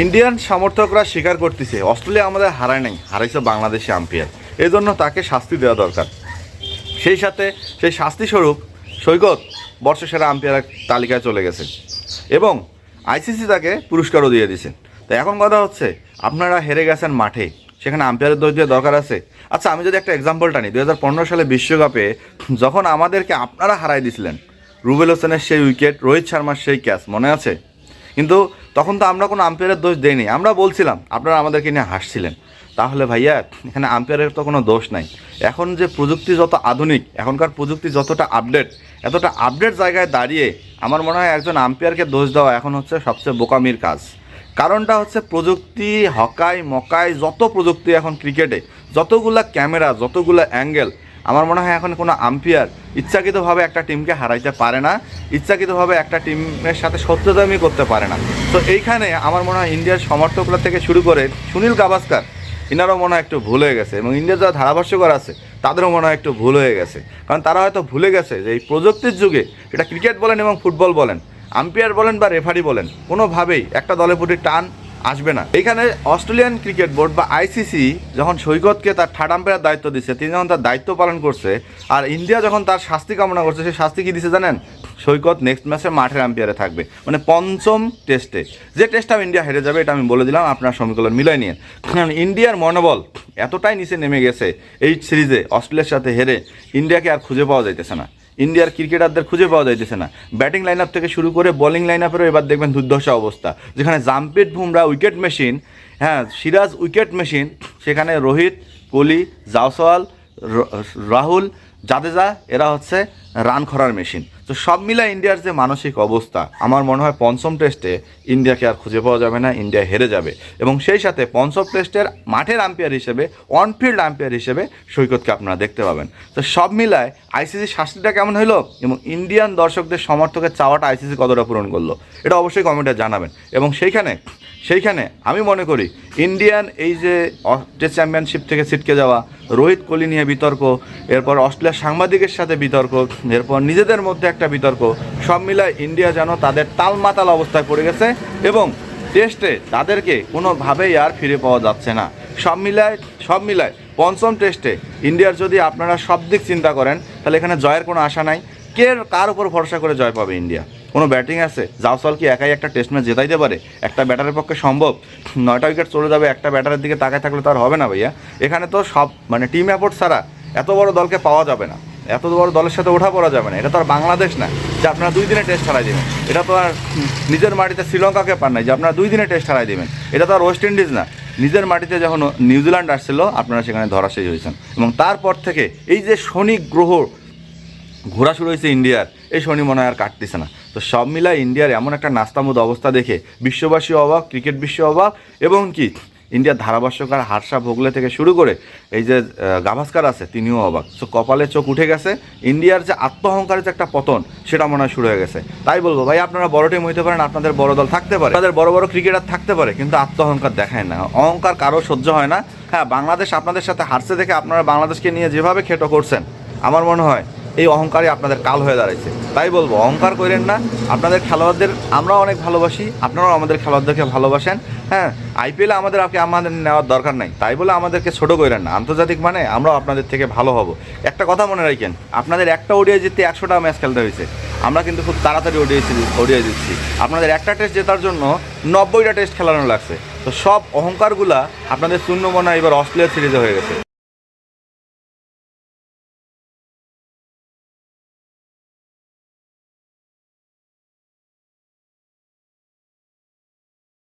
Indian সমর্থকরা স্বীকার করতেছে, অস্ট্রেলিয়া আমাদের হারায় নাই, হারাইছে বাংলাদেশি আম্পায়ার। এই জন্য তাকে শাস্তি দেওয়া দরকার। সেই সাথে সেই শাস্তি স্বরূপ সৈকত বর্ষসেরা আম্পায়ার তালিকায় চলে গেছে। এবং আইসিসি তাকে পুরস্কারও দিয়ে দিছে তো এখন কথা হচ্ছে, আপনারা হেরে গেছেন মাঠে, সেখানে আম্পায়ারের দোষ দিয়ে দরকার আছে। আচ্ছা আমি যদি একটা এক্সাম্পলটা নিই দু সালে বিশ্বকাপে যখন আমাদেরকে আপনারা হারাই দিছিলেন, রুবেল হোসেনের সেই উইকেট রোহিত শর্মার সেই ক্যাচ মনে আছে? কিন্তু তখন তো আমরা কোনো আম্পায়ারের দোষ দেইনি। আমরা বলছিলাম, আপনারা আমাদেরকে নিয়ে হাসছিলেন। তাহলে ভাইয়া, এখানে আম্পায়ারের তো কোনো দোষ নাই। এখন যে প্রযুক্তি যত আধুনিক, এখনকার প্রযুক্তি যতটা আপডেট এতটা আপডেট জায়গায় দাঁড়িয়ে আমার মনে হয় একজন আম্পায়ারকে দোষ দেওয়া এখন হচ্ছে সবচেয়ে বোকামির কাজ। কারণটা হচ্ছে প্রযুক্তি, হকাই, মকাই, যত প্রযুক্তি এখন ক্রিকেটে যতগুলা ক্যামেরা যতগুলো অ্যাঙ্গেল আমার মনে হয় এখন কোনো আম্পায়ার ইচ্ছাকৃতভাবে একটা টিমকে হারাইতে পারে না, ইচ্ছাকৃতভাবে একটা টিমের সাথে সত্যদামি করতে পারে না। তো এইখানে আমার মনে হয় ইন্ডিয়ার সমর্থকরা থেকে শুরু করে সুনীল গাভাস্কার, ইনারও মনে হয় একটু ভুল হয়ে গেছে এবং ইন্ডিয়ার যারা ধারাভাষ্যকর আছে, তাদেরও মনে হয় একটু ভুল হয়ে গেছে। কারণ তারা হয়তো ভুলে গেছে যে এই প্রযুক্তির যুগে এটা ক্রিকেট বলেন এবং ফুটবল বলেন আম্পায়ার বলেন বা রেফারি বলেন, কোনোভাবেই একটা দলের প্রতি টান আসবে না। এখানে অস্ট্রেলিয়ান ক্রিকেট বোর্ড বা আইসিসি যখন সৈকতকে তার থার্ড আম্পায়ার দায়িত্ব দিচ্ছে তিনি যখন তার দায়িত্ব পালন করছে, আর ইন্ডিয়া যখন তার শাস্তি কামনা করছে, সেই শাস্তি কি দিছে জানেন? সৈকত নেক্সট ম্যাচে মাঠের আম্পায়ারে থাকবে। মানে পঞ্চম টেস্টে যে টেস্টটা ইন্ডিয়া হেরে যাবে, এটা আমি বলে দিলাম, আপনার সমীকরণ মিলাই নিন কারণ ইন্ডিয়ার মনোবল এতটাই নিচে নেমে গেছে, এই সিরিজে অস্ট্রেলিয়ার সাথে হেরে ইন্ডিয়াকে আর খুঁজে পাওয়া যাইতেছে না। ইন্ডিয়ার ক্রিকেটারদের খুঁজে পাওয়া যাইতেছে না। ব্যাটিং লাইন আপ থেকে শুরু করে বোলিং লাইন আপেরও এবার দেখবেন দুর্দশা অবস্থা। যেখানে জাম্পিট বুমরা উইকেট মেশিন হ্যাঁ সিরাজ উইকেট মেশিন সেখানে রোহিত, কোহলি জাওসওয়াল রাহুল, জাদেজা, এরা হচ্ছে রান খরার মেশিন তো সব মিলে ইন্ডিয়ার যে মানসিক অবস্থা, আমার মনে হয় পঞ্চম টেস্টে ইন্ডিয়াকে আর খুঁজে পাওয়া যাবে না, ইন্ডিয়া হেরে যাবে। এবং সেই সাথে পঞ্চম টেস্টের মাঠের আম্পায়ার হিসেবে অনফিল্ড আম্পায়ার হিসেবে সৈকতকে আপনারা দেখতে পাবেন। তো সব মিলায় আইসিসি শাস্তিটা কেমন হলো এবং ইন্ডিয়ান দর্শকদের সমর্থকের চাওয়াটা আইসিসি কতটা পূরণ করল, এটা অবশ্যই কমেন্টে জানাবেন। এবং সেইখানে সেইখানে আমি মনে করি ইন্ডিয়ান এই যে টেস্ট চ্যাম্পিয়নশিপ থেকে ছিটকে যাওয়া, রোহিত কোহলি নিয়ে বিতর্ক, এরপর অস্ট্রেলিয়ার সাংবাদিকের সাথে বিতর্ক, এরপর নিজেদের মধ্যে একটা বিতর্ক। সব মিলায় ইন্ডিয়া যেন তাদের তালমাতাল অবস্থায় পড়ে গেছে এবং টেস্টে তাদেরকে কোনোভাবেই আর ফিরে পাওয়া যাচ্ছে না। সব মিলায় সব মিলায় পঞ্চম টেস্টে ইন্ডিয়ার যদি আপনারা সব দিক চিন্তা করেন, তাহলে এখানে জয়ের কোনো আশা নাই। কে কার উপর ভরসা করে জয় পাবে ইন্ডিয়া? কোনো ব্যাটিং আছে? জাওসওয়াল কি একাই একটা টেস্ট ম্যাচ জেতাইতে পারে? একটা ব্যাটারের পক্ষে সম্ভব? নয়টা উইকেট চলে যাবে, একটা ব্যাটারের দিকে তাকায় থাকলে তো আর হবে না ভাইয়া। এখানে তো সব মানে টিম অ্যাপোর্ট ছাড়া এত বড় দলকে পাওয়া যাবে না। এত বড় দলের সাথে ওঠা পড়া যাবে না। এটা তো আর বাংলাদেশ না, যে আপনারা দুই দিনে টেস্ট হারাই দেবেন। এটা তো আর নিজের মাটিতে শ্রীলঙ্কাকে পান নাই, যে আপনারা দুই দিনে টেস্ট হারাই দেবেন। এটা তো আর ওয়েস্ট ইন্ডিজ না। নিজের মাটিতে যখন নিউজিল্যান্ড আসছিল, আপনারা সেখানে ধরাশায়ী হয়েছেন। এবং তারপর থেকে এই যে শনি গ্রহ ঘোরা শুরু হয়েছে ইন্ডিয়ার, এই শনি মনে হয় আর কাটতেছে না। তো সব মিলায় ইন্ডিয়ার এমন একটা নাস্তামুদ অবস্থা দেখে বিশ্ববাসী অবাক, ক্রিকেট বিশ্ব অবাক, এবং কি ইন্ডিয়ার ধারাভাষ্যকার হারসা ভোগলে থেকে শুরু করে এই যে গাভাস্কার আছে, তিনিও অবাক। সো কপালে চোখ উঠে গেছে, ইন্ডিয়ার যে আত্মহংকারের যে একটা পতন, সেটা মনে হয় শুরু হয়ে গেছে। তাই বলব, ভাই, আপনারা বড় টিম হইতে পারেন, আপনাদের বড় দল থাকতে পারে। আপনাদের বড় বড় ক্রিকেটার থাকতে পারে, কিন্তু আত্মহংকার দেখায় না। অহংকার কারও সহ্য হয় না। হ্যাঁ বাংলাদেশ আপনাদের সাথে হারছে দেখে আপনারা বাংলাদেশকে নিয়ে যেভাবে খেটো করছেন, আমার মনে হয় এই অহংকারই আপনাদের কাল হয়ে দাঁড়াইছে। তাই বলব, অহংকার করেন না। আপনাদের খেলোয়াড়দের, আমরাও অনেক ভালোবাসি, আপনারাও আমাদের খেলোয়াড়দেরকে ভালোবাসেন। হ্যাঁ আইপিএলে আমাদের আপনি আমাদের নেওয়ার দরকার নাই। তাই বলে আমাদেরকে ছোটো করেন না। আন্তর্জাতিক মানে আমরাও আপনাদের থেকে ভালো হব। একটা কথা মনে রাখেন, আপনাদের একটা ওডিআই জিততে একশোটা ম্যাচ খেলতে হয়েছে। আমরা কিন্তু খুব তাড়াতাড়ি ওডিআই ওডিআই দিচ্ছি আপনাদের একটা টেস্ট জেতার জন্য নব্বইটা টেস্ট খেলানো লাগছে। তো সব অহংকারগুলা আপনাদের শূন্য মনে এবার অস্ট্রেলিয়ার সিরিজে হয়ে গেছে।